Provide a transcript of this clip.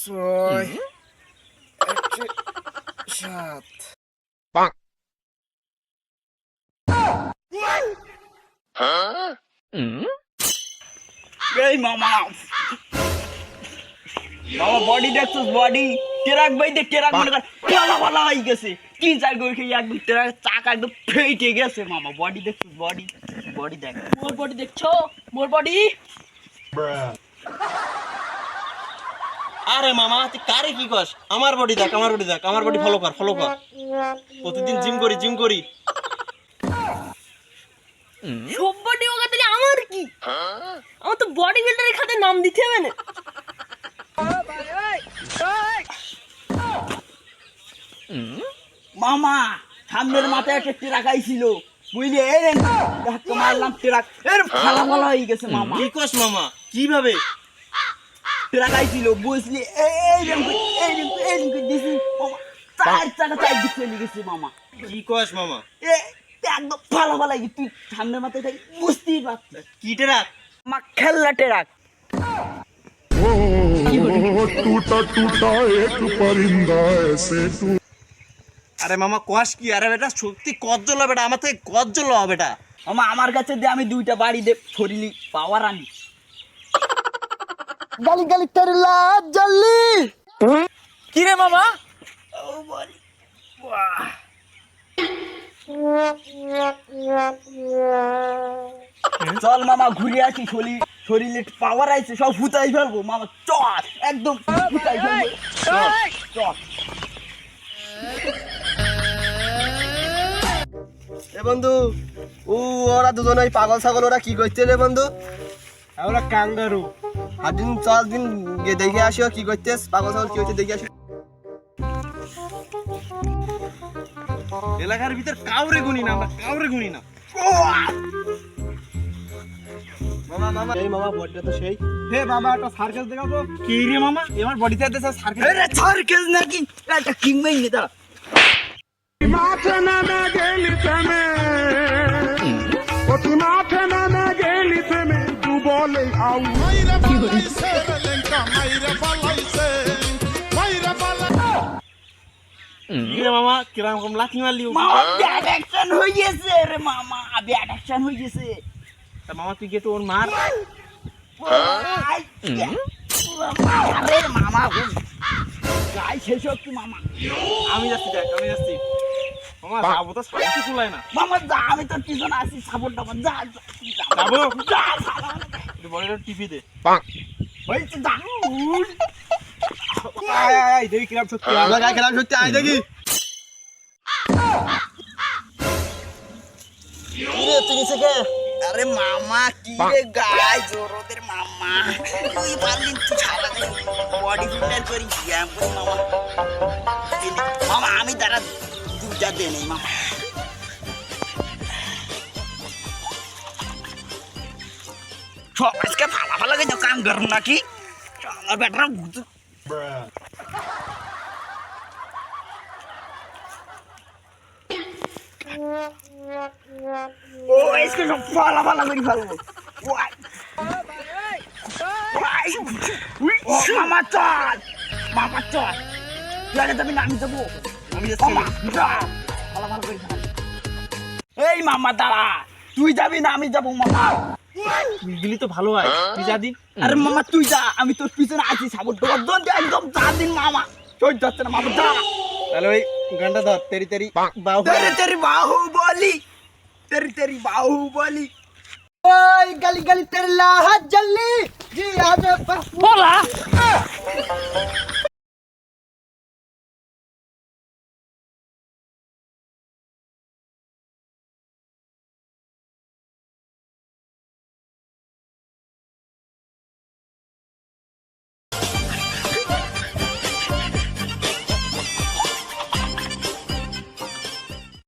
ছয় একশো সাত এই মামা মামা বডি দেখছিস বডি টেরাক ভাই দেখ টেরাক মনে কর পালা পালা হয়ে গেছে। তিন চার করে খেয়ে একদম টেরাক চাকা একদম ফেটে গেছে মামা বডি দেখছিস বডি বডি দেখ। মোর বডি দেখছ? মোর বডি আরে মামা তুই কারে কি কস? আমার বডি দেখ আমার বডি দেখ আমার বডি ফলো কর ফলো কর। প্রতিদিন জিম করি জিম করি। সব বডি তাহলে আমার কি? আমার তো বডি বিল্ডারের খাতে নাম দিতে হবে না। মামা সামনের মাথায় একটা টেরাক আইছিল। বুঝলি এই রে ধাক্কা মারলাম টেরাক। এর ফালা ফালা হয়ে গেছে মামা। কি কস মামা? কীভাবে? রাখাইছিল বসলে এইরকম মামা কস একদম ভালো ভালো তুই সামনের মাথায় বুঝতেই পারছিস কি ট্রাক? মা খেলনা ট্রাক। টুটা টুটা এক পরিন্দা এসে আরে মামা কোয়াস কি? আরে বেটা সত্যি কজ্জল বেটা আমার থেকে কজ্জল বেটা। মামা আমার কাছে দিয়ে আমি দুইটা বাড়ি দে ফরিলি পাওয়ার আনি। গালি গালি তোর লাজ জ্বললি কি রে মামা? ও বলি চল মামা ঘুরে আসি শরীর শরীরে পাওয়ার আইছে সব ফুটাই ফেলব। মামা চল একদম ফুটাই ফেলব। চল চল এ বন্ধু ও ওরা দুজন ওই পাগল ছাগল ওরা কি করছে রে বন্ধু? ওরা কাঙ্গারু। আর দিন চল দিন গিয়ে দেখে আসিও কি করতেস পাগল ছাগল কি হচ্ছে দেখে আসি এলাকার ভিতর কাউরে গুনি না আমরা কাউরে গুনি না। মামা মামা। এই মামা বডটা তো সেই। হে মামা একটা সার্কাস দেখাবো। কি রে মামা? এবার বডিতে আছে সার্কাস আরে সার্কেল নাকি? একটা কিংবাই নি দাঁড়া। মাঠে নামে গেলি থেমে অতি মাঠে নামে গেলি থেমে তু বলে আউ কি রে মামা কিরাম কম লাথি মারলি মামা ব্যাড অ্যাকশন হয়ে গেছে রে মামা ব্যাড অ্যাকশন হয়ে গেছে। তা মামা তুই গিয়ে তো ওর মার। আরে মামা গাই শেষ হচ্ছে মামা? আমি যাচ্ছি দেখ আমি যাচ্ছি। মামা যাব তো সাইকেল কুলায় না। মামা যা আমি তোর পিছনে আসি সাপোর্ট টাপোর্ট যা যাব? যা বডিটা টিপি দে। হয়েছে যা উল। আয় আয় আয় দেখি কিরাম সত্যি আমরা গায়ে খেলাম সত্যি আয় দেখি। কিরে তুই নিচে কে? আরে মামা কি রে গাই জোরদের মামা। তুই পারলি তুই ছাড়া বডি ফিল্টার করি মামা। মামা আমি তারা দুটা দে নেই মামা। সব আজকে ফালা ফালা গেছে কাম করুন নাকি আমার বেটারা ভূত ও আজকে সব ফালা ফালা করে ফেলব ওয়াই ওয়াই ও মামা চল মামা চল লাগে যাবি না আমি যাব আমি যাচ্ছি মামা যা ফালা ফালা করে ফেল এই মামা দাঁড়া তুই যাবি না আমি যাব মামা তুই তো ভালো হয়। তুই যা দিন। আরে মামা তুই যা আমি তোর পিছনে আছি সাবর দোকান একদম যা দিন মামা। চল যাচ্ছে না মামা যা। তাহলে ওই গানটা ধর তেরি তেরি বাউ তেরি তেরি বাহুবলি তেরি তেরি বাহুবলি। ওই গালি গালি তোর লাজ জ্বললি জি আজ বলা।